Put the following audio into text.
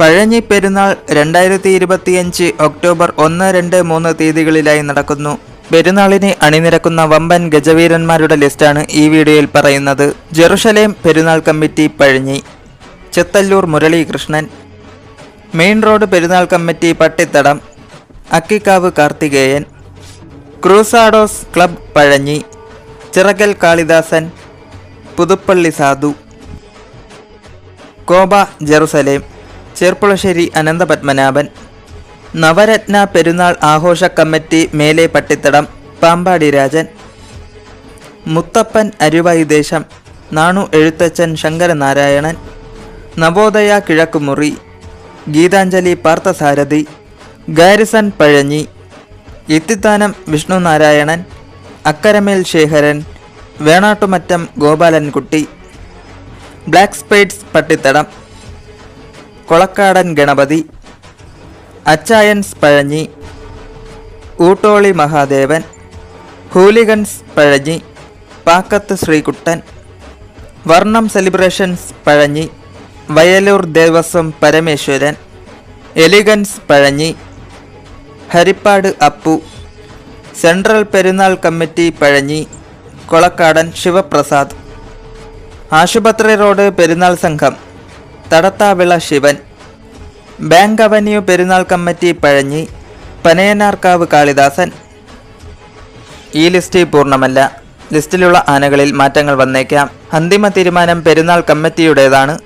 പഴഞ്ഞി പെരുന്നാൾ രണ്ടായിരത്തി ഇരുപത്തിയഞ്ച് ഒക്ടോബർ ഒന്ന് രണ്ട് മൂന്ന് തീയതികളിലായി നടക്കുന്നു. പെരുന്നാളിനെ അണിനിരക്കുന്ന വമ്പൻ ഗജവീരന്മാരുടെ ലിസ്റ്റാണ് ഈ വീഡിയോയിൽ പറയുന്നത്. ജെറുഷലേം പെരുന്നാൾ committee Pazhanji. Chethallur Muraleekrishnan. Main road പെരുന്നാൾ committee Pattithadam. Akkikkavu Karthikeyan. Cruzados club Pazhanji. Chirakal Kalidasan. Puthuppally Sadhu. Koba Jerusalem. Cherpulassery Ananthapadmanabhan. Navaratna പെരുന്നാൾ ആഘോഷ കമ്മിറ്റി മേലെ പട്ടിത്തടം പാമ്പാടി രാജൻ. മുത്തപ്പൻ അരുവായി ദേശം. Nanu Ezhuthachan Sankaranarayanan. Navodaya Kizhakkumuri Geethanjali Parthasarathy. Garrison Pazhanji. Ithithanam Vishnunarayanan. Akkaramel Sekharan. Venattumattam Gopalankutty. Black spades Pattithadam. Kolakkadan Ganapathi Achayans Pazhanji Oottoli Mahadevan hooligans Pazhanji Pakkath Sreekuttan Varnam celebrations Pazhanji Vayalur Devaswom Parameswaran elegance Pazhanji Harippad Appu central പെരുന്നാൾ committee Pazhanji Kolakkadan Sivaprasad. ആശുപത്രി road പെരുന്നാൾ സംഘം. Thadathavila Sivan. Bank avenue പെരുന്നാൾ committee Pazhanji Panayanarkavu Kalidasan. ഈ list പൂർണമല്ല. ലിസ്റ്റിലുള്ള ആനകളിൽ മാറ്റങ്ങൾ വന്നേക്കാം. അന്തിമ തീരുമാനം പെരുന്നാൾ കമ്മിറ്റിയുടേതാണ്.